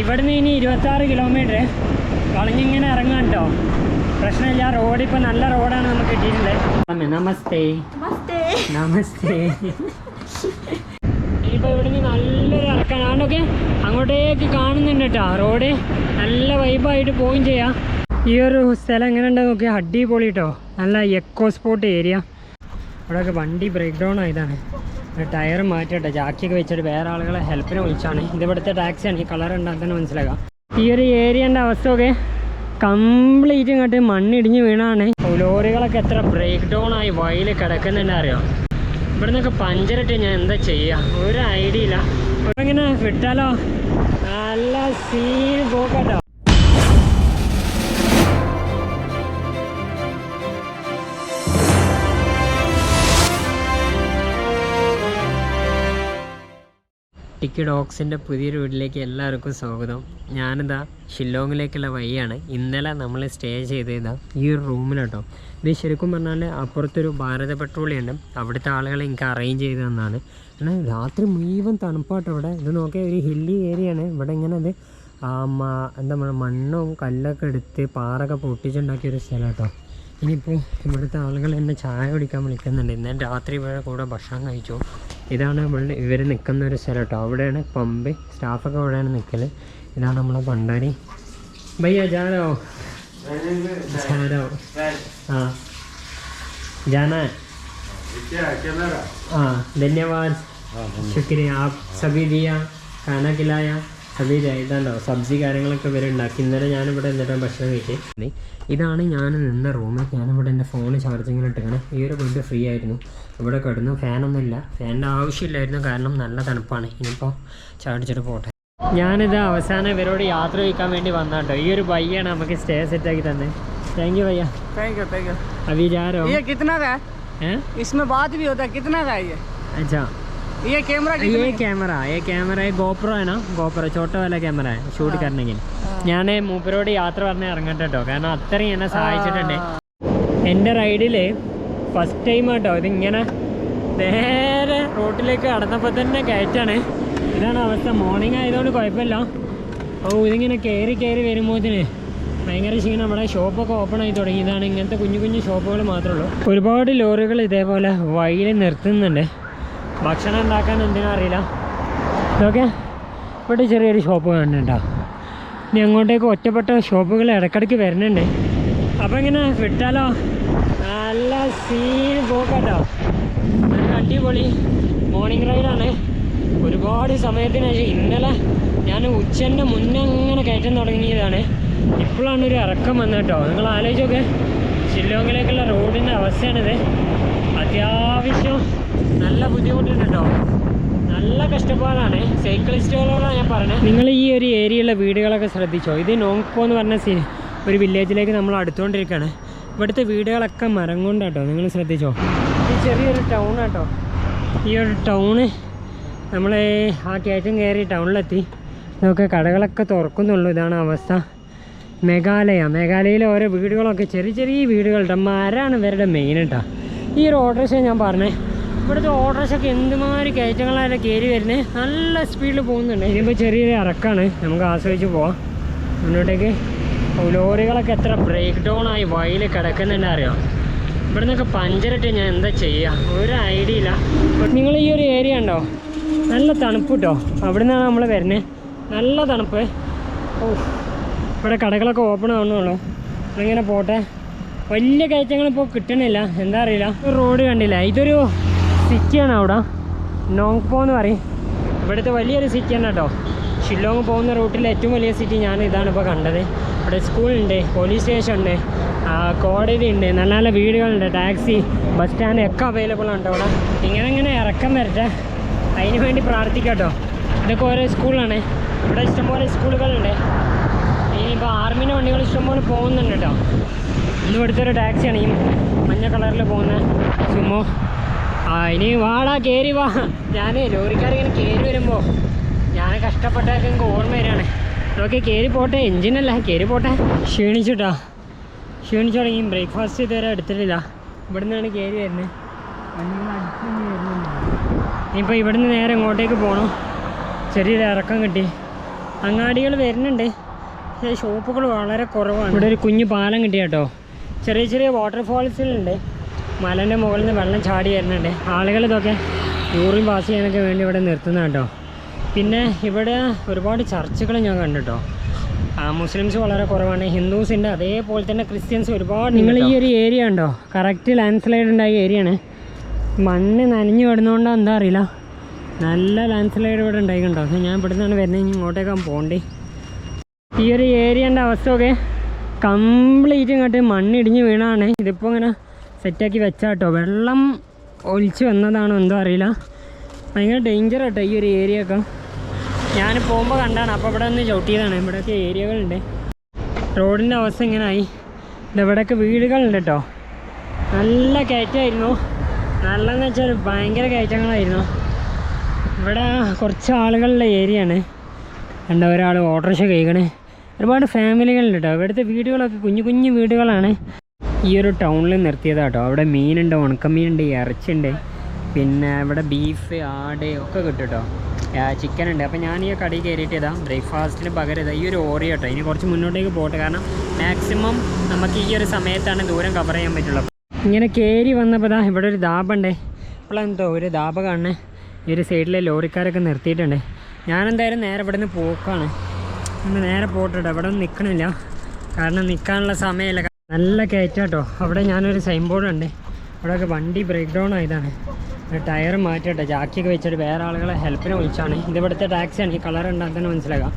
ഇവിടുന്ന് ഇനി ഇരുപത്താറ് കിലോമീറ്റർ കളഞ്ഞിങ്ങനെ ഇറങ്ങാൻ കേട്ടോ പ്രശ്നമില്ല റോഡ് ഇപ്പം നല്ല റോഡാണ് നമുക്ക് കിട്ടിയിട്ടുള്ളത് നമസ്തേ. നമസ്തേ. ഇനിയിപ്പോൾ ഇവിടുന്ന് നല്ലൊരു ഇറക്കാണ് അതുകൊണ്ടൊക്കെ അങ്ങോട്ടേക്ക് കാണുന്നുണ്ട് കേട്ടോ റോഡ് നല്ല വൈബായിട്ട് പോവുകയും ചെയ്യാം. ഈ ഒരു സ്ഥലം എങ്ങനെ ഉണ്ടെന്ന് നോക്കി അടിപൊളി കേട്ടോ നല്ല എക്കോ സ്പോട്ട് ഏരിയ ഇവിടെയൊക്കെ വണ്ടി ബ്രേക്ക് ഡൗൺ ആയതാണ്. ടയർ മാറ്റിട്ടോ ജാക്കിയൊക്കെ വെച്ചിട്ട് വേറെ ആളുകളെ ഹെൽപ്പിനെ വിളിച്ചാണ്. ഇതിവിടുത്തെ ടാക്സി ടാക്സിയാണ് ഈ കളർ ഉണ്ടാക്കാൻ മനസ്സിലാക്കാം. ഈ ഒരു ഏരിയന്റെ അവസ്ഥയൊക്കെ കംപ്ലീറ്റ് ഇങ്ങോട്ട് മണ്ണിടിഞ്ഞ് വീണാണ്. ലോറികളൊക്കെ എത്ര ബ്രേക്ക് ഡൗൺ ആയി വയൽ കിടക്കുന്നുണ്ട് അറിയാം? ഇവിടെ നിന്നൊക്കെ പഞ്ചറിട്ട് ഞാൻ എന്താ ചെയ്യുക ഒരു ഐഡിയ ഇല്ല. ഇങ്ങനെ വിട്ടാലോ? നല്ല സീൻ പോക്കട്ടോ ടിക്കി ഡോഗ്സിന്റെ പുതിയൊരു വീട്ടിലേക്ക് എല്ലാവർക്കും സ്വാഗതം. ഞാനിതാ ഷില്ലോങ്ങിലേക്കുള്ള വഴിയാണ്. ഇന്നലെ നമ്മൾ സ്റ്റേ ചെയ്തതാ ഈ ഒരു റൂമിലാട്ടോ. ഇത് ശരിക്കും പറഞ്ഞാൽ അപ്പുറത്തൊരു ഭാരത പെട്രോളിയം ഉണ്ട് അവിടുത്തെ ആളുകളെ എനിക്ക് അറേഞ്ച് ചെയ്ത് തന്നാണ്. എന്നാൽ രാത്രി മുഴുവൻ തണുപ്പാട്ടോ ഇവിടെ. ഇത് നോക്കിയാൽ ഒരു ഹില്ലി ഏരിയയാണ് ഇവിടെ ഇങ്ങനെ അത് എന്താ പറയുക മണ്ണും കല്ലൊക്കെ എടുത്ത് പാറൊക്കെ പൊട്ടിച്ചുണ്ടാക്കിയ ഒരു സ്ഥലം കേട്ടോ ഇനിയിപ്പോൾ ഇവിടുത്തെ ആളുകൾ എന്നെ ചായ കുടിക്കാൻ വിളിക്കുന്നുണ്ട്. ഇന്നലെ രാത്രി ഇവരുടെ കൂടെ ഭക്ഷണം കഴിച്ചു. ഇതാണ് ഇവിടെ ഇവർ നിൽക്കുന്ന ഒരു സ്ഥലം കേട്ടോ അവിടെയാണ് പമ്പ് സ്റ്റാഫൊക്കെ അവിടെയാണ് നിൽക്കൽ ഇതാണ് നമ്മളെ പണ്ടാരി ഭയ്യ ജാനോ ജാനോ ആ जाना है हाँ धन्यवाद शुक्रिया आप सभी दिया खाना खिलाया സബി ഇതുണ്ടോ സബ്ജി കാര്യങ്ങളൊക്കെ ഇവർ ഉണ്ടാക്കി ഇന്നലെ ഞാനിവിടെ എന്നിട്ട് ഭക്ഷണം കഴിച്ചത് ഇതാണ് ഞാൻ നിന്ന റൂം ഞാനിവിടെ എൻ്റെ ഫോൺ ചാർജിങ്ങിൽ ഇട്ടിങ്ങനെ ഈ ഒരു ബെഡ് ഫ്രീ ആയിരുന്നു ഇവിടെ കിടന്നു ഫാനൊന്നുമില്ല ഫാനിൻ്റെ ആവശ്യമില്ലായിരുന്നു കാരണം നല്ല തണുപ്പാണ് ഇനിയിപ്പോൾ ചാടിച്ചിട്ട് പോട്ടെ ഞാനിത് അവസാനം ഇവരോട് യാത്ര ചോദിക്കാൻ വേണ്ടി വന്നാട്ടോ ഈ ഒരു ബയ്യാണ് നമുക്ക് സ്റ്റേ സെറ്റാക്കി തന്നെ thank U ഭയ്യ thank you thank you अभी जा रहे हो ये कितना का है हैं इसमें बात भी होता है कितना का है ये अच्छा ये कैमरा ये कैमरा ये कैमरा है GoPro है ना GoPro छोटा वाला कैमरा है ഷൂട്ട് करने ഞാൻ മൂപ്പരോട് യാത്ര പറഞ്ഞ് ഇറങ്ങട്ടെ കേട്ടോ കാരണം അത്രയും എന്നെ സഹായിച്ചിട്ടുണ്ട് എൻ്റെ റൈഡിൽ ഫസ്റ്റ് ടൈം കേട്ടോ ഇതിങ്ങനെ നേരെ റോട്ടിലേക്ക് കടന്നപ്പോൾ തന്നെ കയറ്റാണ് ഇതാണ് അവസ്ഥ മോർണിംഗ് ആയതുകൊണ്ട് കുഴപ്പമില്ല ഓ ഇതിങ്ങനെ കയറി കയറി വരുമ്പോഴത്തിന് ഭയങ്കര ക്ഷീണം നമ്മുടെ ഷോപ്പൊക്കെ ഓപ്പൺ ആയി തുടങ്ങി ഇതാണ് ഇങ്ങനത്തെ കുഞ്ഞു കുഞ്ഞു ഷോപ്പുകൾ മാത്രമേ ഉള്ളൂ ഒരുപാട് ലോറികൾ ഇതേപോലെ വഴിയിൽ നിർത്തുന്നുണ്ട് ഭക്ഷണം ഉണ്ടാക്കാൻ എന്തിനാ അറിയില്ല. ഇതൊക്കെ ഇവിടെ ചെറിയൊരു ഷോപ്പ് കാണുന്നുണ്ടോ ഇനി അങ്ങോട്ടേക്ക് ഒറ്റപ്പെട്ട ഷോപ്പുകൾ ഇടയ്ക്കിടയ്ക്ക് വരുന്നുണ്ട്. അപ്പം ഇങ്ങനെ വിട്ടാലോ? നല്ല സീൻ പോക്കട്ടോ നല്ല അടിപൊളി മോർണിംഗ് റൈഡാണ് ഒരുപാട് സമയത്തിന് ഇന്നലെ ഞാൻ ഉച്ചന്റെ മുന്നേ അങ്ങനെ കയറ്റം തുടങ്ങിയതാണ്. ഇപ്പോഴാണ് ഒരു ഇറക്കം വന്നത് കേട്ടോ. നിങ്ങൾ ആലോചിച്ചൊക്കെ. ഷില്ലോങ്ങിലേക്കുള്ള റോഡിന്റെ അവസ്ഥയാണിത്. അത്യാവശ്യം നല്ല ബുദ്ധിമുട്ടുണ്ടോ നല്ല കഷ്ടപ്പാടാണ്. സൈക്കിളിസ്റ്റുകളോടാണ് ഞാൻ പറഞ്ഞത് നിങ്ങൾ ഈ ഒരു ഏരിയയിലെ വീടുകളൊക്കെ ശ്രദ്ധിച്ചോ? ഇത് നോങ്കോ എന്ന് പറഞ്ഞ സീ ഒരു വില്ലേജിലേക്ക് നമ്മൾ അടുത്തുകൊണ്ടിരിക്കുകയാണ്. ഇവിടുത്തെ വീടുകളൊക്കെ മരം കൊണ്ടാട്ടോ നിങ്ങൾ ശ്രദ്ധിച്ചോ? ഇത് ചെറിയൊരു ടൗൺ ആട്ടോ ഈ ഒരു ടൗണ് നമ്മൾ ആ കയറ്റം കയറി ടൗണിലെത്തി നമുക്ക് കടകളൊക്കെ തുറക്കുന്നുള്ളൂ. ഇതാണ് അവസ്ഥ. മേഘാലയ. മേഘാലയയിലെ ഓരോ വീടുകളൊക്കെ ചെറിയ ചെറിയ വീടുകളുടെ മരമാണ് ഇവരുടെ മെയിൻ കേട്ടോ ഈ ഒരു ഓട്ടോറിക്ഷ ഞാൻ പറഞ്ഞേ. ഇവിടുത്തെ ഓട്ടോറിക്ഷയൊക്കെ എന്തുമാതിരി കയറ്റങ്ങളായാലും കയറി വരുന്നത് നല്ല സ്പീഡിൽ പോകുന്നുണ്ട്. ഇതിപ്പോൾ ചെറിയൊരു ഇറക്കാണ്. നമുക്ക് ആസ്വദിച്ച് പോവാം. മുന്നോട്ടേക്ക് ലോറികളൊക്കെ എത്ര ബ്രേക്ക് ഡൗൺ ആയി വയൽ കിടക്കുന്നുണ്ട് അറിയാം? ഇവിടെ നിന്നൊക്കെ പഞ്ചറിട്ട് ഞാൻ എന്താ ചെയ്യുക ഒരു ഐഡിയ ഇല്ല. നിങ്ങൾ ഈ ഒരു ഏരിയ ഉണ്ടോ? നല്ല തണുപ്പ് കേട്ടോ അവിടെ നിന്നാണ് നമ്മൾ വരുന്നത് നല്ല തണുപ്പ്. ഓ. ഇവിടെ കടകളൊക്കെ ഓപ്പൺ ആവുന്നുള്ളൂ. ഇങ്ങനെ പോട്ടെ? വലിയ കയറ്റങ്ങൾ ഇപ്പോൾ കിട്ടണില്ല. എന്താ അറിയില്ല. റോഡ് കണ്ടില്ല? ഇതൊരു സിറ്റിയാണ് അവിടെ. നോങ്പോ എന്ന് പറയും. ഇവിടുത്തെ വലിയൊരു സിറ്റിയാണ് കേട്ടോ. ഷില്ലോങ് പോകുന്ന റൂട്ടിലെ ഏറ്റവും വലിയ സിറ്റി ഞാൻ ഇതാണ് ഇപ്പോൾ കണ്ടത്. ഇവിടെ സ്കൂളുണ്ട് പോലീസ് സ്റ്റേഷൻ ഉണ്ട് കോടതി ഉണ്ട് നല്ല നല്ല വീടുകളുണ്ട് ടാക്സി ബസ് സ്റ്റാൻഡ് ഒക്കെ അവൈലബിൾ ഉണ്ട് അവിടെ. ഇങ്ങനെ ഇങ്ങനെ ഇറക്കം വരട്ടെ. അതിന് വേണ്ടി പ്രാർത്ഥിക്കാം കേട്ടോ. ഇതൊക്കെ ഓരോ സ്കൂളാണ് ഇവിടെ ഇഷ്ടംപോലെ സ്കൂളുകളുണ്ട് ഇനിയിപ്പോൾ ആർമിന്റെ വണ്ടികൾ ഇഷ്ടംപോലെ പോകുന്നുണ്ട് കേട്ടോ ഇന്ന് ഇവിടുത്തെ ഒരു ടാക്സിയാണ് ഈ മഞ്ഞ കളറിൽ പോകുന്ന സുമോ. ആ ഇനി വാടാ കയറി വാ. ഞാൻ ലോറിക്കാരിങ്ങനെ കയറി വരുമ്പോൾ ഞാൻ കഷ്ടപ്പെട്ടൊക്കെ എനിക്ക് ഓർമ്മ വരികയാണ്. ഓക്കെ കയറി പോട്ടെ എൻജിനല്ല കയറി പോട്ടെ. ക്ഷീണിച്ചിട്ടാ. ക്ഷീണിച്ചു തുടങ്ങി ബ്രേക്ക്ഫാസ്റ്റ് ഇതുവരെ എടുത്തിട്ടില്ല. ഇവിടെ നിന്നാണ് കയറി വരുന്നത് ഇനിയിപ്പോൾ ഇവിടുന്ന് നേരെ ഇങ്ങോട്ടേക്ക് പോകണം ചെറിയൊരു ഇറക്കം കിട്ടി. അങ്ങാടികൾ വരുന്നുണ്ട്. ഷോപ്പുകൾ വളരെ കുറവാണ്. ഇവിടെ ഒരു കുഞ്ഞു പാലം കിട്ടിയ കേട്ടോ ചെറിയ ചെറിയ വാട്ടർഫാൾസിലുണ്ട് മലന്റെ മുകളിൽ നിന്ന് വെള്ളം ചാടി വരുന്നുണ്ട്. ആളുകൾ ഇതൊക്കെ യൂറിൻ പാസ് ചെയ്യാനൊക്കെ വേണ്ടി ഇവിടെ നിർത്തുന്ന കേട്ടോ പിന്നെ ഇവിടെ ഒരുപാട് ചർച്ചുകൾ ഞാൻ കണ്ടിട്ടോ. ആ മുസ്ലിംസ് വളരെ കുറവാണ്. ഹിന്ദുസിന്റെ അതേപോലെ തന്നെ ക്രിസ്ത്യൻസ് ഒരുപാട് നിങ്ങൾ ഈ ഒരു ഏരിയ ഉണ്ടോ കറക്റ്റ് ലാൻഡ് സ്ലൈഡ് ഉണ്ടായ ഏരിയ ആണ്. മണ്ണ് നനഞ്ഞു വിടുന്നതുകൊണ്ടോ എന്താ അറിയില്ല. നല്ല ലാൻഡ് സ്ലൈഡ് ഇവിടെ ഉണ്ടായി കണ്ടോ? ഞാൻ ഇവിടെ നിന്നാണ് വരുന്നത് ഇങ്ങോട്ടേക്കാൻ പോകണ്ടേ. ഈ ഒരു ഏരിയന്റെ അവസ്ഥയൊക്കെ കംപ്ലീറ്റ് ഇങ്ങോട്ട് മണ്ണിടിഞ്ഞ് വീണാണ്. ഇതിപ്പോൾ ഇങ്ങനെ സെറ്റാക്കി വെച്ചാട്ടോ. വെള്ളം ഒലിച്ച് വന്നതാണോ എന്തോ അറിയില്ല. ഭയങ്കര ഡേഞ്ചർ കേട്ടോ ഈ ഒരു ഏരിയ ഒക്കെ. ഞാൻ പോകുമ്പോൾ കണ്ടാണ്. അപ്പോൾ ഇവിടെ ഒന്ന് ചവിട്ടിയതാണ്. ഇവിടെയൊക്കെ ഏരിയകളുണ്ട് റോഡിന്റെ അവസ്ഥ ഇങ്ങനെ ഇങ്ങനായി ഇവിടെയൊക്കെ വീടുകളുണ്ട് കേട്ടോ നല്ല കയറ്റമായിരുന്നു. നല്ലതെന്ന് വെച്ചാൽ ഭയങ്കര കയറ്റങ്ങളായിരുന്നു. ഇവിടെ കുറച്ച് ആളുകളുടെ ഏരിയയാണ് കണ്ട ഒരാൾ ഓട്ടോറിക്ഷ കഴിക്കണേ ഒരുപാട് ഫാമിലികളുണ്ട് കേട്ടോ ഇവിടുത്തെ വീടുകളൊക്കെ കുഞ്ഞു കുഞ്ഞു വീടുകളാണ്. ഈ ഒരു ടൗണിൽ നിർത്തിയതാ കേട്ടോ അവിടെ മീനുണ്ട് ഉണക്കമീനുണ്ട് ഇറച്ചിയുണ്ട്. പിന്നെ അവിടെ ബീഫ് ആട് ഒക്കെ കിട്ടും കേട്ടോ ചിക്കൻ ഉണ്ട് അപ്പോൾ ഞാൻ ഈ കടയിൽ ഇതാ ബ്രേക്ക്ഫാസ്റ്റിന് പകരം ഇതാ ഈ ഒരു ഓറിയോ കേട്ടോ. ഇനി കുറച്ച് മുന്നോട്ടേക്ക് പോട്ടെ കാരണം മാക്സിമം നമുക്ക് ഈ ഒരു സമയത്താണ് ദൂരം കവർ ചെയ്യാൻ പറ്റുള്ളൂ. ഇങ്ങനെ കയറി വന്നപ്പോൾ ദാ ഇവിടെ ഒരു ധാബുണ്ടേ ഇപ്പോഴെന്തോ ഒരു ദാബ കാണണേ. ഈ ഒരു സൈഡിലെ ലോറിക്കാരൊക്കെ നിർത്തിയിട്ടുണ്ട്. ഞാനെന്തായാലും നേരെ ഇവിടെ നിന്ന് പോക്കാണ്. ഒന്ന് നേരെ പോട്ടിട്ട് ഇവിടെ ഒന്നും നിൽക്കണില്ല കാരണം നിൽക്കാനുള്ള സമയമില്ല. നല്ല കയറ്റാട്ടോ. അവിടെ ഞാനൊരു സൈൻ ബോർഡ് ഉണ്ട് അവിടെയൊക്കെ വണ്ടി ബ്രേക്ക് ഡൗൺ ആയതാണ്. ടയർ മാറ്റട്ടെ ജാക്കിയൊക്കെ വെച്ചിട്ട് വേറെ ആളുകളെ ഹെൽപ്പിനെ വിളിച്ചാണ്. ഇത് ഇവിടുത്തെ ടാക്സിയാണ് ഈ കളർ ഉണ്ടാകാൻ തന്നെ മനസ്സിലാക്കാം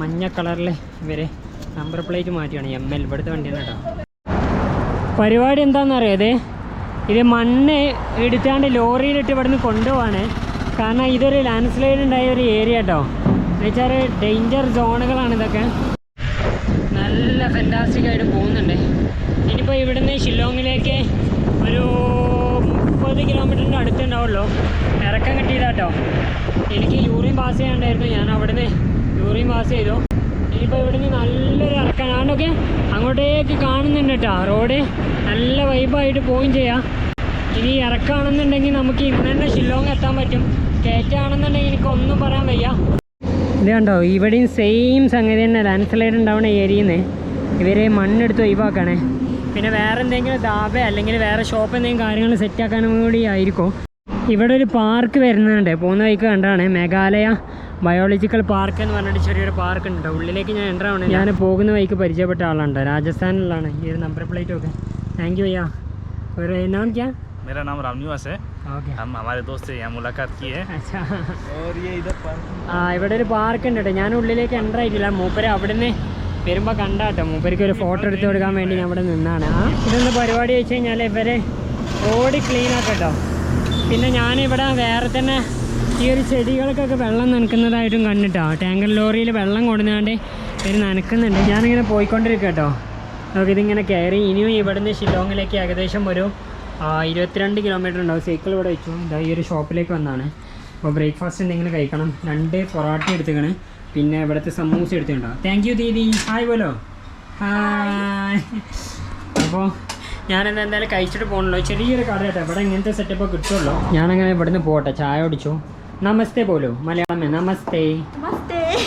മഞ്ഞ കളറിൽ ഇവർ നമ്പർ പ്ലേറ്റ് മാറ്റിയാണ്. എം എൽ ഇവിടുത്തെ വണ്ടിയാണ് കേട്ടോ. പരിപാടി എന്താണെന്നറിയോ ഇത്? ഇത് മണ്ണ് എടുത്താണ്ട് ലോറിയിലിട്ട് ഇവിടുന്ന് കൊണ്ടുപോവാണ്. കാരണം ഇതൊരു ലാൻഡ് സ്ലൈഡ് ഉണ്ടായ ഒരു ഏരിയ കേട്ടോ എന്നുവെച്ചാൽ ഡേഞ്ചർ സോണുകളാണ് ഇതൊക്കെ. നല്ല ഫെന്റാസ്റ്റിക് ആയിട്ട് പോകുന്നുണ്ട്. ഇനിയിപ്പോൾ ഇവിടുന്ന് ഷില്ലോങ്ങിലേക്ക് ഒരു മുപ്പത് കിലോമീറ്ററിന്റെ അടുത്തുണ്ടാവുള്ളൂ. ഇറക്കം കിട്ടിയതാട്ടോ. എനിക്ക് യൂറിൻ പാസ് ചെയ്യാണ്ടായിരുന്നു ഞാൻ അവിടുന്ന് യൂറിൻ പാസ് ചെയ്തു. ഇനിയിപ്പോൾ ഇവിടുന്ന് നല്ലൊരു ഇറക്കം. ഞാനൊക്കെ അങ്ങോട്ടേക്ക് കാണുന്നുണ്ട് കേട്ടോ റോഡ് നല്ല വൈബായിട്ട് പോവുകയും ചെയ്യാം. ഇനി ഇറക്കാണെന്നുണ്ടെങ്കിൽ നമുക്ക് ഇന്ന് തന്നെ ഷില്ലോങ് എത്താൻ പറ്റും. കയറ്റാണെന്നുണ്ടെങ്കിൽ എനിക്കൊന്നും പറയാൻ വയ്യ. ഇത് കണ്ടോ ഇവിടെയും സെയിം സംഗതി തന്നെ ലാൻഡ് സ്ലൈഡ് ഉണ്ടാവണ ഏരിയന്ന് ഇവരെ മണ്ണെടുത്ത് ഒഴിവാക്കണേ. പിന്നെ വേറെ എന്തെങ്കിലും ദാബ അല്ലെങ്കിൽ വേറെ ഷോപ്പ് എന്തെങ്കിലും കാര്യങ്ങൾ സെറ്റാക്കാനും കൂടി ആയിരിക്കും. ഇവിടെ ഒരു പാർക്ക് വരുന്നുണ്ട്. പോകുന്ന വഴിക്ക് കണ്ടാണ് മേഘാലയ ബയോളജിക്കൽ പാർക്ക് എന്ന് പറഞ്ഞിട്ട് ചെറിയൊരു പാർക്ക് ഉണ്ട് ഉള്ളിലേക്ക് ഞാൻ എന്റർ ആവണേ ഞാൻ പോകുന്ന വഴിക്ക് പരിചയപ്പെട്ട ആളുണ്ട് രാജസ്ഥാനിലാണ് ഈ ഒരു നമ്പർ പ്ലേറ്റ് ഒക്കെ. താങ്ക് യു അയ്യാ. ഒരു എന്നാ ക്യാ? മേരാ നാം രാംനിവാസ് हम हमारे दोस्त से यहाँ मुलाकात की है അച്ഛാ और ये इधर पर ആ ഇവിടെ ഒരു പാർക്ക് ഉണ്ട് കേട്ടോ ഞാൻ ഉള്ളിലേക്ക് എൻ്റർ ആയിട്ടില്ല മൂപ്പര് അവിടുന്ന് വരുമ്പോൾ കണ്ടാട്ടോ മൂപ്പർക്ക് ഒരു ഫോട്ടോ എടുത്ത് കൊടുക്കാൻ വേണ്ടി ഞാൻ ഇവിടെ നിന്നാണ് ആ ഇതെന്താ പരിപാടി വെച്ച് കഴിഞ്ഞാൽ ഇവര് റോഡ് ക്ലീൻ ആക്കട്ടോ പിന്നെ ഞാനിവിടെ വേറെ തന്നെ ഈ ഒരു ചെടികൾക്കൊക്കെ വെള്ളം നനക്കുന്നതായിട്ടും കണ്ടിട്ടോ ടാങ്കർ ലോറിയിൽ വെള്ളം കൊടുന്നാണ്ട് ഇവർ നനക്കുന്നുണ്ട് ഞാനിങ്ങനെ പോയിക്കൊണ്ടിരിക്കുക കേട്ടോ നമുക്കിതിങ്ങനെ കയറി ഇനിയും ഇവിടുന്ന് ഷില്ലോങ്ങിലേക്ക് ഏകദേശം ഒരു ആ, ഇരുപത്തിരണ്ട് കിലോമീറ്റർ ഉണ്ടാവും സൈക്കിൾ ഇവിടെ വെച്ചു. ഇതാ ഈ ഒരു ഷോപ്പിലേക്ക് വന്നാണ്. അപ്പോൾ ബ്രേക്ക്ഫാസ്റ്റ് എന്തെങ്കിലും കഴിക്കണം. രണ്ട് പൊറോട്ട എടുത്തേക്കണ്. പിന്നെ ഇവിടുത്തെ സമൂസ എടുത്തിട്ടുണ്ടോ? താങ്ക് യു ദീദി ഹായ് പോലോ ഹായ് അപ്പോൾ ഞാനെന്താ എന്തായാലും കഴിച്ചിട്ട് പോകണല്ലോ ചെറിയൊരു കട കേട്ടോ. ഇവിടെ ഇങ്ങനത്തെ സെറ്റപ്പ് കിട്ടുമല്ലോ ഞാനങ്ങനെ ഇവിടുന്ന് പോട്ടെ. ചായ ഓടിച്ചു നമസ്തേ പോലു. മലയാളം നമസ്തേ.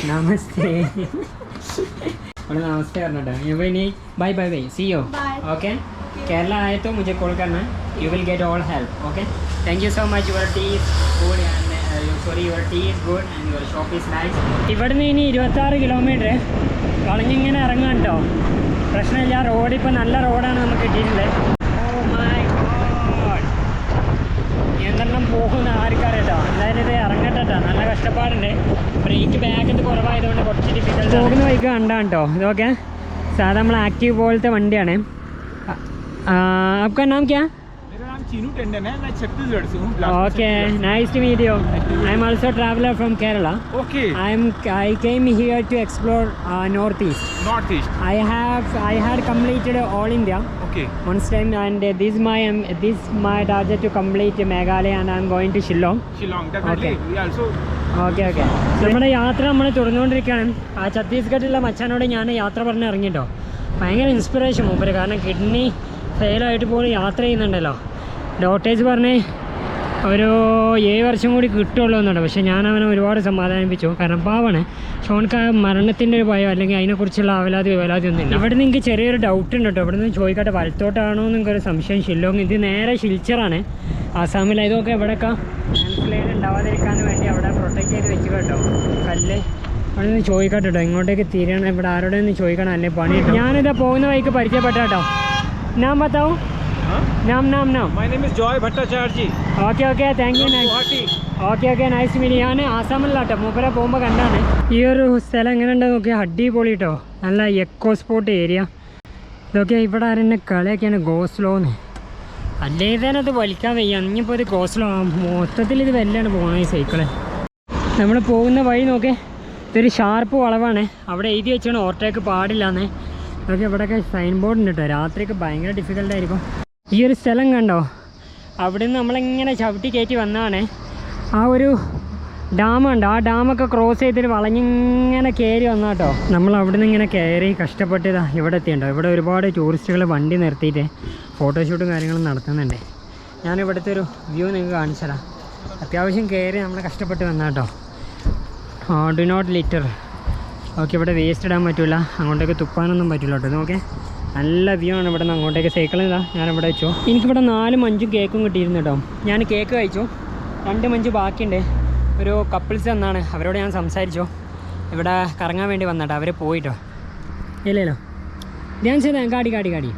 നമസ്തേ. ഇവിടെ നമസ്തേ പറഞ്ഞിട്ടോ. ഇനി ബൈ ബൈ ബൈ സിയോ ഓക്കെ केरला आए तो मुझे कॉल करना you will get all help okay thank you so much your tea is good and sorry your tea is good and your shop is nice ഇവിടുന്ന് ഇനി ഇരുപത്താറ് കിലോമീറ്റർ വളഞ്ഞിങ്ങനെ ഇറങ്ങാൻ കേട്ടോ പ്രശ്നമില്ല റോഡ് ഇപ്പോൾ നല്ല റോഡാണ് നമുക്ക് കിട്ടിയിട്ടുള്ളത് ഓ മൈ ഗോഡ് നിയന്ത്രണം പോകുന്ന ആർക്കറിയട്ടോ എന്തായാലും ഇത് ഇറങ്ങട്ടെ ട്ടോ. നല്ല കഷ്ടപ്പാടുണ്ട് ബ്രേക്ക് ബാക്കിൽ കുറവായതുകൊണ്ട് കുറച്ച് ഡിഫിക്കൽട്ട് പോകുന്ന വഴിക്ക് കണ്ടാണ് കേട്ടോ ഇതൊക്കെ സാധാ നമ്മൾ ആക്റ്റീവ് പോലത്തെ വണ്ടിയാണ് आपका नाम क्या मेरा नाम चीनू टंडन है मैं छत्तीसगढ़ से हूँ okay nice to meet you i am also traveler from kerala okay i am i came here to explore uh, northeast north east i have i had completed all india okay once time and uh, this my um, this my target to complete meghalaya and i'm going to shillong Shillong definitely Okay. We also okay okay നമ്മുടെ യാത്ര നമ്മൾ തുടർന്നുകൊണ്ടിരിക്കുകയാണ് ആ ഛത്തീസ്ഗഡിലെ മച്ചാനോട് ഞാൻ യാത്ര പറഞ്ഞ് ഇറങ്ങിട്ടോ ഭയങ്കര inspiration മൂപ്പര് കാരണം കിഡ്നി ഫെയിലായിട്ട് പോലും യാത്ര ചെയ്യുന്നുണ്ടല്ലോ. ഡോട്ടേജ് പറഞ്ഞ് ഒരു ഏഴ് വർഷം കൂടി കിട്ടുള്ളൂ എന്നുണ്ട്. പക്ഷേ ഞാൻ അവനെ ഒരുപാട് സമാധാനിപ്പിച്ചു. കാരണം പാവാണ്. പക്ഷെ അവനക്ക് ആ മരണത്തിന്റെ ഒരു ഭയം അല്ലെങ്കിൽ അതിനെക്കുറിച്ചുള്ള അവലാതി വേലാതി ഒന്നുമില്ല. ഇവിടെ നിന്ന് എനിക്ക് ചെറിയൊരു ഡൗട്ട് ഉണ്ട് കേട്ടോ. ഇവിടെ നിന്ന് ചോദിക്കട്ടെ വലത്തോട്ടാണോ എന്നൊക്കെ ഒരു സംശയം ഷില്ലോങ് ഇത് നേരെ ഷിൽച്ചറാണ് ആസാമിൽ ഇതൊക്കെ ഇവിടെയൊക്കെ ലാൻഡ്സ്ലൈഡ് ഉണ്ടാവാതിരിക്കാൻ വേണ്ടി അവിടെ പ്രൊട്ടക്ട് ചെയ്ത് വെച്ചു കേട്ടോ. കല്ല്. അവിടെ നിന്ന് ചോദിക്കട്ടെ കേട്ടോ. ഇങ്ങോട്ടേക്ക് തിരിയണം. ഇവിടെ ആരോടെ നിന്ന് ചോദിക്കണം. അല്ലെ പണി. ഞാനിതാ പോകുന്ന വഴിക്ക് പരിചയപ്പെട്ട കേട്ടോ बताओ। हाँ? नाम നാം My name is Joy Bhattacharya ji. Okay okay thank you Guwahati. Okay okay nice meet ഞാൻ ആസാമിലാട്ടോ. മൂപ്പരെ പോകുമ്പോൾ കണ്ടാണ്. ഈ ഒരു സ്ഥലം എങ്ങനെ ഉണ്ടെന്ന് നോക്കിയാൽ അടിപൊളി കേട്ടോ നല്ല എക്കോ സ്പോട്ട് ഏരിയ ഇതൊക്കെ ഇവിടെ ആരെന്നെ കളിയൊക്കെയാണ് ഗോസ്ലോന്ന് അല്ലേ തന്നെ അത് വലിക്കാൻ വയ്യ. ഇനിയിപ്പോൾ ഇത് ഗോസ്ലോ മൊത്തത്തിൽ ഇത് വല്ലാണ് പോകുന്നത് ഈ സൈക്കിൾ നമ്മൾ പോകുന്ന വഴി നോക്കേ. ഇതൊരു ഷാർപ്പ് വളവാണ്. അവിടെ എഴുതി വെച്ചാണ് ഓവർടേക്ക് പാടില്ലാന്ന്. നോക്കി ഇവിടെയൊക്കെ സൈൻ ബോർഡ് ഉണ്ട് കേട്ടോ രാത്രിയൊക്കെ ഭയങ്കര ഡിഫിക്കൽട്ടായിരിക്കും ഈ ഒരു സ്ഥലം കണ്ടോ? അവിടെ നിന്ന് നമ്മളിങ്ങനെ ചവിട്ടി കയറ്റി വന്നതാണ്. ആ ഒരു ഡാമുണ്ട് ആ ഡാമൊക്കെ ക്രോസ് ചെയ്തിട്ട് വളഞ്ഞിങ്ങനെ കയറി വന്നാ കേട്ടോ നമ്മൾ അവിടെ നിന്ന് ഇങ്ങനെ കയറി കഷ്ടപ്പെട്ടതാ ഇവിടെ എത്തിയുണ്ടോ ഇവിടെ ഒരുപാട് ടൂറിസ്റ്റുകൾ വണ്ടി നിർത്തിയിട്ട് ഫോട്ടോഷൂട്ടും കാര്യങ്ങളും നടത്തുന്നുണ്ട്. ഞാൻ ഇവിടുത്തെ ഒരു വ്യൂ നിങ്ങൾക്ക് കാണിച്ചതാ അത്യാവശ്യം കയറി നമ്മൾ കഷ്ടപ്പെട്ട് വന്നാട്ടോ ഡു നോട്ട് ലിറ്റർ ഓക്കെ ഇവിടെ വേസ്റ്റ് ഇടാൻ പറ്റില്ല അങ്ങോട്ടേക്ക് തുപ്പാനൊന്നും പറ്റില്ല കേട്ടോ. ഓക്കെ നല്ല വ്യൂ ആണ് ഇവിടെ നിന്ന് അങ്ങോട്ടേക്ക് സൈക്കിൾ ഇതാ. ഞാൻ ഇവിടെ വെച്ചോ. എനിക്കിവിടെ നാലും അഞ്ചും കേക്കും കിട്ടിയിരുന്നു കേട്ടോ. ഞാൻ കേക്ക് കഴിച്ചു. രണ്ട് മഞ്ച് ബാക്കിയുണ്ട്. ഒരു കപ്പിൾസ് എന്നാണ് അവരോട് ഞാൻ സംസാരിച്ചോ. ഇവിടെ കറങ്ങാൻ വേണ്ടി വന്നിട്ടോ അവർ പോയിട്ടോ. ഇല്ലല്ലോ. ഞാൻ ചെയ്താ കാടി കാടി കാടി.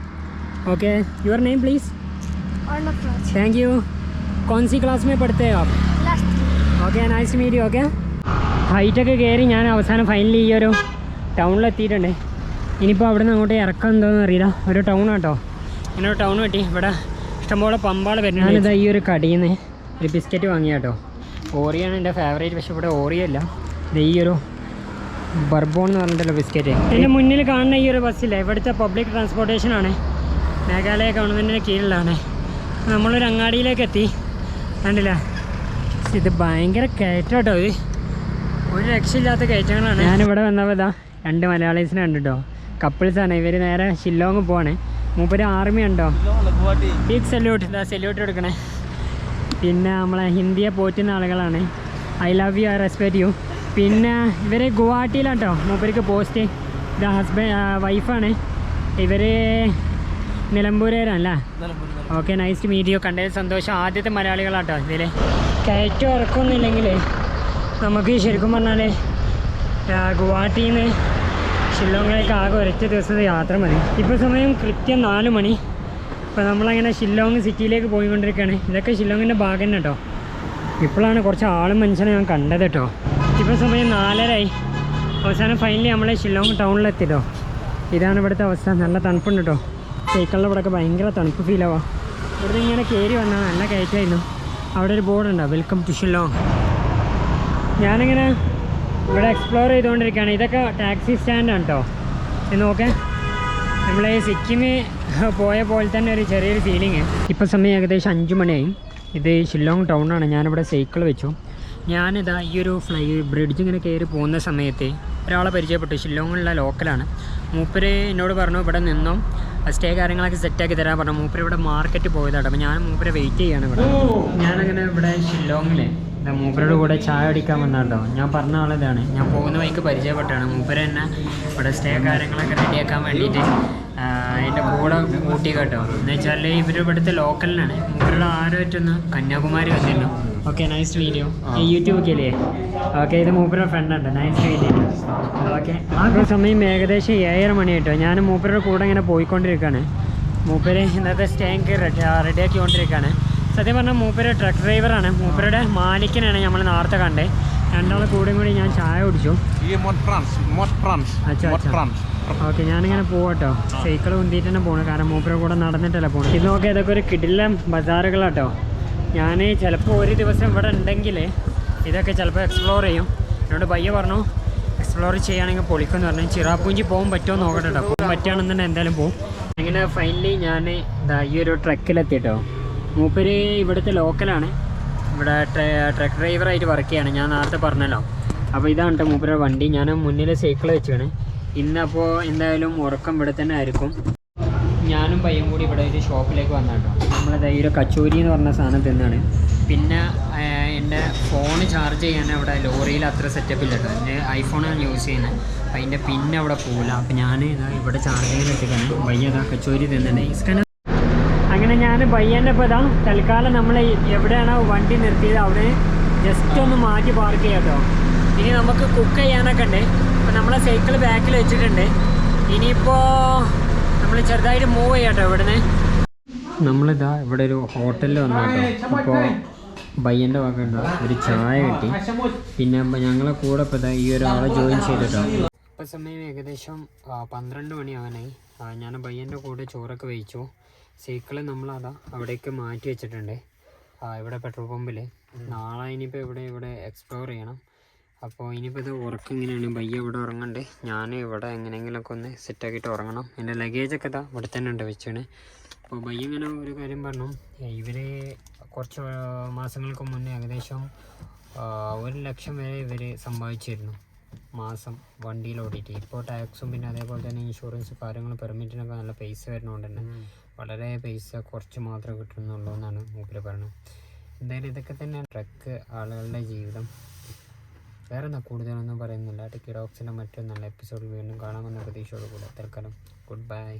Okay. Your name please thank you കോൺസി class മേ പഠിത്തേ ഓക്കെ നൈസ് മീഡിയ ഓക്കെ ഹൈറ്റൊക്കെ കയറി ഞാൻ അവസാനം ഫൈനലി ഈ ഒരു ടൗണിലെത്തിയിട്ടുണ്ട് ഇനിയിപ്പോൾ അവിടെ നിന്ന് അങ്ങോട്ട് ഇറക്കം എന്തോന്ന് അറിയില്ല. ഒരു ടൗൺ കേട്ടോ ഇങ്ങനെ ഒരു ടൗൺ കിട്ടി ഇവിടെ ഇഷ്ടംപോലെ പമ്പാൾ വരുന്നത് ഞാനിതാ ഈ ഒരു കടിയിൽ നിന്ന് ഒരു ബിസ്ക്കറ്റ് വാങ്ങിയ കേട്ടോ ഓറിയാണ് എന്റെ ഫേവറേറ്റ് പക്ഷേ ഇവിടെ ഓറിയോ ഇല്ല. ഇത് ഈ ഒരു ബർബോൺ എന്ന് പറഞ്ഞിട്ടുള്ള ബിസ്ക്കറ്റ് എന്റെ മുന്നിൽ കാണുന്ന ഈ ഒരു ബസ്സില്ല? ഇവിടുത്തെ പബ്ലിക് ട്രാൻസ്പോർട്ടേഷൻ ആണ്. മേഘാലയ ഗവൺമെന്റിന്റെ കീഴിലാണ് നമ്മളൊരു അങ്ങാടിയിലേക്ക് എത്തി. കണ്ടില്ല? ഇത് ഭയങ്കര കയറ്റം കേട്ടോ ഇത്. ഒരു രക്ഷയില്ലാത്ത കയറ്റങ്ങളാണ്. ഞാനിവിടെ വന്നപ്പോൾ ഇതാ രണ്ട് മലയാളീസിനെ കണ്ടിട്ടോ. കപ്പിൾസാണ് ഇവർ നേരെ ഷില്ലോങ് പോവാണ്. മൂപ്പര് ആർമി ഉണ്ടോ. ബിഗ് സല്യൂട്ട് ഇതാ സെല്യൂട്ട് കൊടുക്കണേ. പിന്നെ നമ്മളെ ഹിന്ദിയെ പോറ്റുന്ന ആളുകളാണ്. I love you I respect you പിന്നെ ഇവർ ഗുവാഹട്ടിയിലാട്ടോ. മൂപ്പർക്ക് പോസ്റ്റ് ഇത് ഹസ്ബൻഡ് വൈഫാണ് ഇവർ നിലമ്പൂരേരാണല്ലേ? Okay nice to meet you കണ്ടതിൽ സന്തോഷം. ആദ്യത്തെ മലയാളികളാട്ടോ ഇതിൽ കയറ്റം ഇറക്കൊന്നുമില്ലെങ്കിൽ നമുക്ക് ശരിക്കും പറഞ്ഞാൽ ഗുവാഹട്ടിയിൽ നിന്ന് ഷില്ലോങ്ങിലേക്ക് ആകെ ഒരൊറ്റ ദിവസത്തെ യാത്ര മതി. ഇപ്പോൾ സമയം കൃത്യം നാല് മണി. ഇപ്പോൾ നമ്മളങ്ങനെ ഷില്ലോങ് സിറ്റിയിലേക്ക് പോയിക്കൊണ്ടിരിക്കുകയാണ് ഇതൊക്കെ ഷില്ലോങ്ങിന്റെ ഭാഗം തന്നെ കേട്ടോ ഇപ്പോഴാണ് കുറച്ച് ആളും മനുഷ്യനെ ഞാൻ കണ്ടത് കേട്ടോ ഇപ്പോൾ സമയം നാലരായി അവസാനം ഫൈനലി നമ്മളെ ഷില്ലോങ് ടൗണിലെത്തിട്ടോ ഇതാണ് ഇവിടുത്തെ അവസ്ഥ. നല്ല തണുപ്പുണ്ട് കേട്ടോ സൈക്കിളിന്റെ ഇവിടെയൊക്കെ ഭയങ്കര തണുപ്പ് ഫീലാവാം ഇവിടെ ഇങ്ങനെ കയറി വന്നാൽ നല്ല കയറ്റമായിരുന്നു. അവിടെ ഒരു ബോർഡുണ്ടോ വെൽക്കം ടു ഷില്ലോങ് ഞാനിങ്ങനെ ഇവിടെ എക്സ്പ്ലോർ ചെയ്തുകൊണ്ടിരിക്കുകയാണ്. ഇതൊക്കെ ടാക്സി സ്റ്റാൻഡാണ് കേട്ടോ ഇത് നോക്കേ. നമ്മൾ ഈ സിക്കിമിൽ പോയ പോലെ തന്നെ ഒരു ചെറിയൊരു ഫീലിങ് ഇപ്പോൾ സമയം ഏകദേശം അഞ്ച് മണിയായി. ഇത് ഷില്ലോങ് ടൗണാണ് ഞാനിവിടെ സൈക്കിൾ വെച്ചു. ഞാനിതാ ഈ ഒരു ഫ്ലൈ ബ്രിഡ്ജ് ഇങ്ങനെ കയറി പോകുന്ന സമയത്ത് ഒരാളെ പരിചയപ്പെട്ടു. ഷില്ലോങ്ങിലുള്ള ലോക്കലാണ് മൂപ്പര് എന്നോട് പറഞ്ഞു ഇവിടെ നിന്നും. സ്റ്റേ കാര്യങ്ങളൊക്കെ സെറ്റാക്കി തരാൻ പറഞ്ഞു. മൂപ്പര് ഇവിടെ മാർക്കറ്റ് പോയതാണ് അപ്പോൾ ഞാൻ മൂപ്പരെ വെയിറ്റ് ചെയ്യാണ് ഇവിടെ. ഞാനങ്ങനെ ഇവിടെ ഷില്ലോങ്ങിൽ എന്താ മൂപ്പരുടെ കൂടെ ചായ അടിക്കാൻ വന്നാട്ടോ. ഞാൻ പറഞ്ഞ ആളിതാണ്. ഞാൻ പോകുന്ന വഴിക്ക് പരിചയപ്പെട്ടാണ് മൂപ്പര് തന്നെ ഇവിടെ സ്റ്റേ കാര്യങ്ങളൊക്കെ റെഡിയാക്കാൻ വേണ്ടിയിട്ട് എന്റെ കൂടെ കൂട്ടി കേട്ടോ. എന്ന് വെച്ചാൽ ഇവർ ഇവിടുത്തെ ലോക്കലിനാണ് മൂപ്പരുടെ ആരോറ്റൊന്ന് കന്യാകുമാരി വന്നിരുന്നു. ഓക്കെ നൈസ് വീഡിയോ യൂട്യൂബ് ഒക്കെ അല്ലേ ഓക്കെ ഇത് മൂപ്പരുടെ ഫ്രണ്ടുണ്ട് നൈസ് വീഡിയോ ഓക്കെ ആ സമയം ഏകദേശം ഏഴര മണി കേട്ടോ ഞാൻ മൂപ്പരുടെ കൂടെ ഇങ്ങനെ പോയിക്കൊണ്ടിരിക്കുകയാണ് മൂപ്പര് ഇന്നത്തെ സ്റ്റേ റെഡി റെഡിയാക്കിക്കൊണ്ടിരിക്കുകയാണ് സത്യം പറഞ്ഞാൽ മൂപ്പര് ട്രക്ക് ഡ്രൈവറാണ് മൂപ്പരുടെ മാലിക്കനാണ് നമ്മൾ നേരത്തെ കണ്ടേ. രണ്ടാളെ കൂടെയും കൂടി ഞാൻ ചായ കുടിച്ചു. ഓക്കെ ഞാനിങ്ങനെ പോകട്ടോ സൈക്കിൾ ഉന്തിയിട്ട് തന്നെ പോകണം കാരണം മൂപ്പര കൂടെ നടന്നിട്ടല്ല പോകണം ഇത് നോക്കി ഇതൊക്കെ ഒരു കിടില്ല ബസാറുകളാട്ടോ. ഞാൻ ചിലപ്പോൾ ഒരു ദിവസം ഇവിടെ ഉണ്ടെങ്കിൽ ഇതൊക്കെ ചിലപ്പോൾ എക്സ്പ്ലോർ ചെയ്യും. എന്നോട് പയ്യ പറഞ്ഞു എക്സ്പ്ലോർ ചെയ്യുകയാണെങ്കിൽ പൊളിക്കുമെന്ന് പറഞ്ഞു. ചിറാപ്പൂഞ്ചി പോകാൻ പറ്റുമോ നോക്കട്ടെ പോകാൻ പറ്റുകയാണെന്നുണ്ടെങ്കിൽ എന്തായാലും പോകും അങ്ങനെ ഫൈനലി ഞാൻ ഈ ഒരു ട്രക്കിലെത്തിയിട്ടോ മൂപ്പര് ഇവിടുത്തെ ലോക്കലാണ്. ഇവിടെ ട്രക്ക് ഡ്രൈവറായിട്ട് വർക്ക് ചെയ്യാണ്. ഞാൻ നേരത്തെ പറഞ്ഞല്ലോ. അപ്പോൾ ഇതാണ് കേട്ടോ മൂപ്പരുടെ വണ്ടി. ഞാൻ മുന്നിൽ സൈക്കിൾ വെച്ചാണ് ഇന്നപ്പോൾ എന്തായാലും ഉറക്കം ഇവിടെ തന്നെ ആയിരിക്കും. ഞാനും പയ്യൻ കൂടി ഇവിടെ ഒരു ഷോപ്പിലേക്ക് വന്നാട്ടോ കേട്ടോ ധൈര്യ കച്ചോരി എന്ന് പറഞ്ഞ സാധനം തിന്നാണ്. പിന്നെ എന്റെ ഫോൺ ചാർജ് ചെയ്യാൻ അവിടെ ലോറിയിൽ അത്ര സെറ്റപ്പ് ഇല്ല കേട്ടോ എന്റെ ഐഫോണാണ് യൂസ് ചെയ്യുന്നത് അപ്പം അതിന്റെ പിന്നെ അവിടെ പോകില്ല അപ്പം ഞാൻ ഇതാ ഇവിടെ ചാർജ് ചെയ്യാൻ ബയ്യ വയ്യതാ കച്ചോരി തിന്നണേ. ഇസ്കന അങ്ങനെ ഞാൻ ബയ്യന്റെ ഇപ്പോൾ ഇതാ തൽക്കാലം നമ്മൾ എവിടെയാണോ വണ്ടി നിർത്തിയത് അവിടെ ജസ്റ്റ് ഒന്ന് മാറ്റി പാർക്ക് ചെയ്യാം കേട്ടോ ഇനി നമുക്ക് കുക്ക് ചെയ്യാനൊക്കെ ഉണ്ട്. അപ്പോൾ നമ്മളെ സൈക്കിൾ ബാക്കിൽ വെച്ചിട്ടുണ്ട്. ഇനിയിപ്പോൾ നമ്മൾ ചെറുതായിട്ട് മൂവ് ചെയ്യാം കേട്ടോ ഇവിടുന്ന്. നമ്മളിതാ ഇവിടെ ഒരു ഹോട്ടലിൽ വന്നു കേട്ടോ അപ്പോൾ ബയ്യന്റെ ഉണ്ടോ ഒരു ചായ കിട്ടി. പിന്നെ ഇപ്പൊ ഞങ്ങളെ കൂടെ ഇപ്പോൾ ഈ ഒരാളെ ജോയിൻ ചെയ്തിട്ടോ. ഇപ്പം സമയം ഏകദേശം പന്ത്രണ്ട് മണിയാവാനായി. അങ്ങനെ ഞാൻ ബയ്യന്റെ കൂടെ ചോറൊക്കെ വെയിച്ചു. സൈക്കിൾ നമ്മളതാ അവിടേക്ക് മാറ്റി വെച്ചിട്ടുണ്ട്. ഇവിടെ പെട്രോൾ പമ്പിൽ നാളെ ഇനിയിപ്പോൾ ഇവിടെ ഇവിടെ എക്സ്പ്ലോർ ചെയ്യണം. അപ്പോൾ ഇനിയിപ്പോൾ ഇത് ഉറക്കം ഇങ്ങനെയാണ്. ബയ്യ ഇവിടെ ഉറങ്ങണ്ടേ. ഞാൻ ഇവിടെ എങ്ങനെയെങ്കിലുമൊക്കെ ഒന്ന് സെറ്റാക്കിയിട്ട് ഉറങ്ങണം. എന്റെ ലഗേജൊക്കെ ഇതാ ഇവിടെ തന്നെ ഉണ്ട് വെച്ചാണ് അപ്പോൾ ബയ്യ ഇങ്ങനെ ഒരു കാര്യം പറഞ്ഞു. ഇവർ കുറച്ച് മാസങ്ങൾക്ക് മുന്നേ ഏകദേശം ഒരു ലക്ഷം വരെ ഇവർ സമ്പാദിച്ചിരുന്നു. മാസം വണ്ടിയിൽ ഓടിയിട്ട്. ഇപ്പോൾ ടാക്സും പിന്നെ അതേപോലെ തന്നെ ഇൻഷുറൻസ് കാര്യങ്ങൾ പെർമിറ്റിനൊക്കെ നല്ല പൈസ വരുന്നതുകൊണ്ട് തന്നെ. വളരെ പൈസ കുറച്ച് മാത്രമേ കിട്ടുന്നുള്ളൂ എന്നാണ് മൂപ്പര് പറയുന്നത് എന്തായാലും ഇതൊക്കെ തന്നെ ട്രക്ക് ആളുകളുടെ ജീവിതം. വേറെ എന്നാൽ കൂടുതലൊന്നും പറയുന്നില്ല. ടിക്കി ഡോക്സിന്റെ മറ്റൊരു നല്ല എപ്പിസോഡ് വീണ്ടും കാണാമെന്ന പ്രതീക്ഷയോടുകൂടെ തൽക്കാലം ഗുഡ് ബൈ